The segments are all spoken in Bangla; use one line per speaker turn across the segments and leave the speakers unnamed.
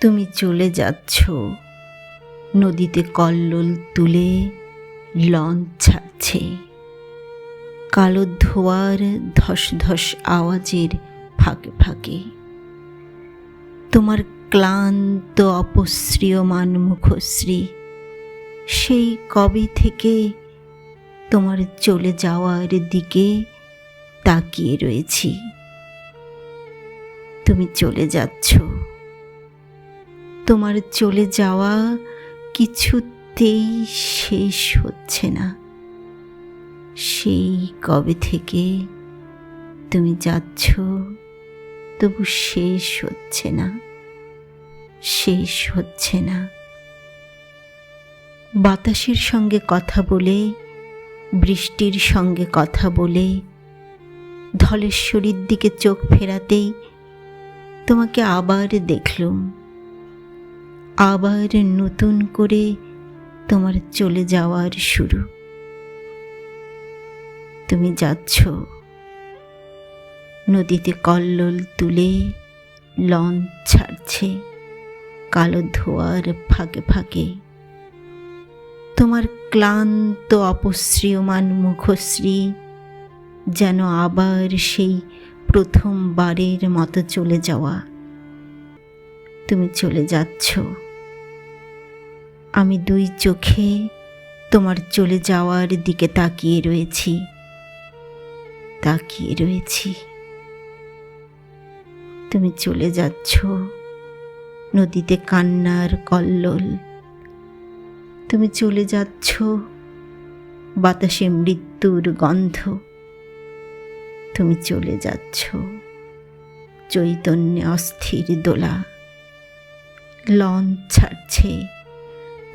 তুমি চলে যাচ্ছ। নদীতে কল্লোল তুলে লঞ্চ ছাড়ছে। কালো ধোয়ার ধস ধস আওয়াজের ফাঁকে ফাঁকে। তোমার ক্লান্ত, অপশ্রিয়মান মুখশ্রী, সেই কবে থেকে তোমার চলে যাওয়ার দিকে তাকিয়ে রয়েছি। তুমি চলে যাচ্ছ। তোমার চলে যাওয়া কিছুতেই শেষ হচ্ছে না। সেই কবে থেকে তুমি যাচ্ছ, তবু শেষ হচ্ছে না, শেষ হচ্ছে না। বাতাসের সঙ্গে কথা বলে, বৃষ্টির সঙ্গে কথা বলে, ধলেশ্বরীর দিকে চোখ ফেরাতেই তোমাকে আবার দেখলুম। আবার নতুন করে তোমার চলে যাওয়ার শুরু। তুমি যাচ্ছ নদীতে কল্লোল তুলে লঞ্চ ছাড়ছে কালো ধোয়ার ফাঁকে ফাঁকে। তোমার ক্লান্ত অপশ্রিয়মান মুখশ্রী যেন আবার সেই প্রথমবারের মতো চলে যাওয়া। তুমি চলে যাচ্ছ। আমি দুই চোখে তোমার চলে যাওয়ার দিকে তাকিয়ে রয়েছি। তাকিয়ে রয়েছি। তুমি চলে যাচ্ছ। নদীতে কান্নার কল্লোল। তুমি চলে যাচ্ছ। বাতাসে মৃত্যুর গন্ধ। তুমি চলে যাচ্ছ। চৈতন্যে অস্থির দোলা। লঞ্চ ছাড়ছে।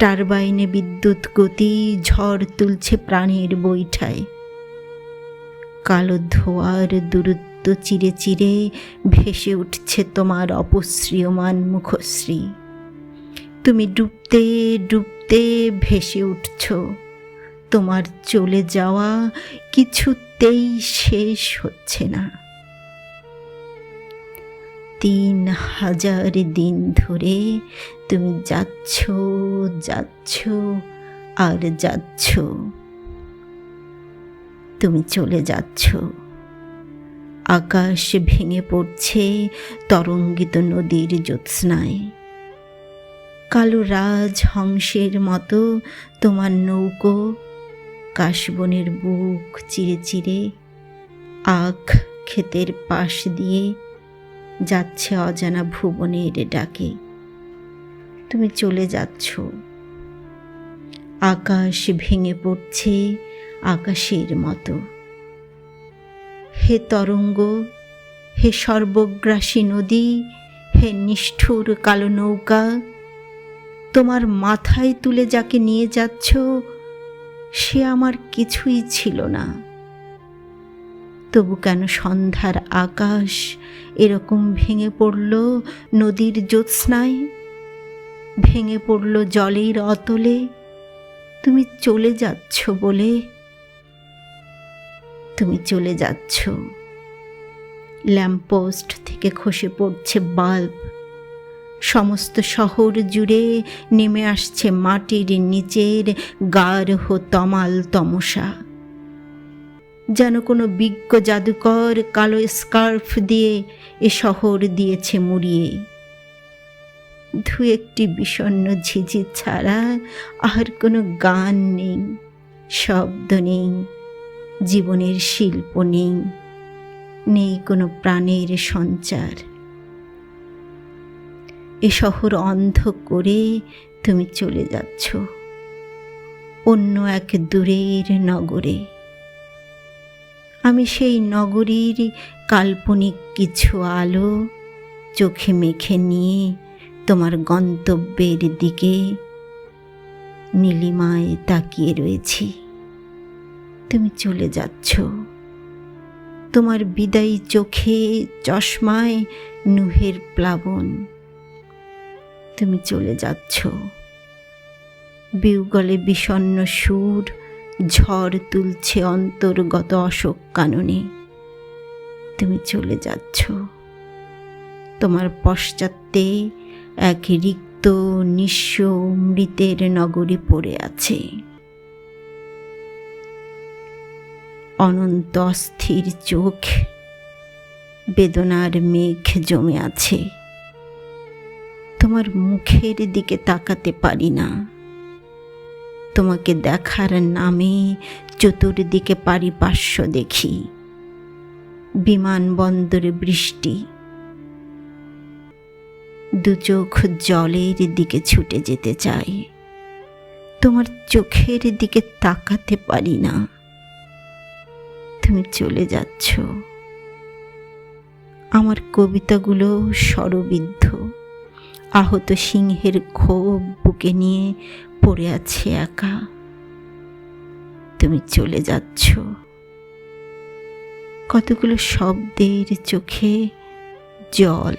টারবাইনে বিদ্যুৎ গতি, ঝড় তুলছে প্রাণের বৈঠায়। কালো ধোয়ার দূরত্ব চিরে চিরে ভেসে উঠছে তোমার অপশ্রিয়মান মুখশ্রী। তুমি ডুবতে ডুবতে ভেসে উঠছ। তোমার চলে যাওয়া কিছুতেই শেষ হচ্ছে না। তিন হাজার দিন ধরে তুমি যাচ্ছ যাচ্ছ আর যাচ্ছ। তুমি চলে যাচ্ছ। আকাশ ভেঙে পড়ছে তরঙ্গিত নদীর জ্যোৎস্নায়। কালো রাজ হংসের মতো তোমার নৌকো কাশবনের বুক চিরে চিরে আখ ক্ষেতের পাশ দিয়ে যাচ্ছে অজানা ভুবনে ভুবনের ডাকে। তুমি চলে যাচ্ছ। আকাশ ভেঙে পড়ছে আকাশের মতো। হে তরঙ্গ, হে সর্বগ্রাসী নদী, হে নিষ্ঠুর কালো নৌকা, তোমার মাথায় তুলে যাকে নিয়ে যাচ্ছ, সে আমার কিছুই ছিল না। তবু কেন সন্ধ্যার আকাশ এরকম ভেঙে পড়ল নদীর জ্যোৎস্নায়? ভেঙে পড়ল জলের অতলে? তুমি চলে যাচ্ছ বলে? তুমি চলে যাচ্ছ। ল্যাম্পপোস্ট থেকে খসে পড়ছে বাল্ব। সমস্ত শহর জুড়ে নেমে আসছে মাটির নিচের গাঢ় তমাল তমসা যেন কোনো বিজ্ঞ জাদুকর কালো স্কার্ফ দিয়ে এ শহর দিয়েছে মুড়িয়ে। দু একটি বিষণ্ন ঝিঝি ছাড়া আর কোনো গান নেই, শব্দ নেই, জীবনের শিল্প নেই নেই কোনো প্রাণের সঞ্চার। এ শহর অন্ধ করে তুমি চলে যাচ্ছ, অন্য এক দূরের নগরে। আমি সেই নগরীর কাল্পনিক কিছু আলো চোখে মেখে নিয়ে তোমার গন্তব্যের দিকে নীলিমায় তাকিয়ে রয়েছি। তুমি চলে যাচ্ছ। তোমার বিদায়ী চোখে চশমায় নুহের প্লাবন। তুমি চলে যাচ্ছ। বিউগলে বিষণ্ন সুর ঝড় তুলছে অন্তর্গত অশোক কাননে। তুমি চলে যাচ্ছ। তোমার পশ্চাতে এক রিক্ত, নিঃস্ব মৃতের নগরী পড়ে আছে। অনন্ত অস্থির চোখ, বেদনার মেঘ জমে আছে। তোমার মুখের দিকে তাকাতে পারি না। তোমাকে দেখার নামে চতুর্দিকে পারিপার্শ্ব দেখি। বিমানবন্দরে বৃষ্টি। দু চোখ জলের দিকে ছুটে যেতে চাই। তোমার চোখের দিকে তাকাতে পারি না। তুমি চলে যাচ্ছ। আমার কবিতাগুলো স্বরবিদ্ধ। আহত সিংহের ক্ষোভ বুকে নিয়ে পড়ে আছে একা। তুমি চলে যাচ্ছ। কতগুলো শব্দের চোখে জল।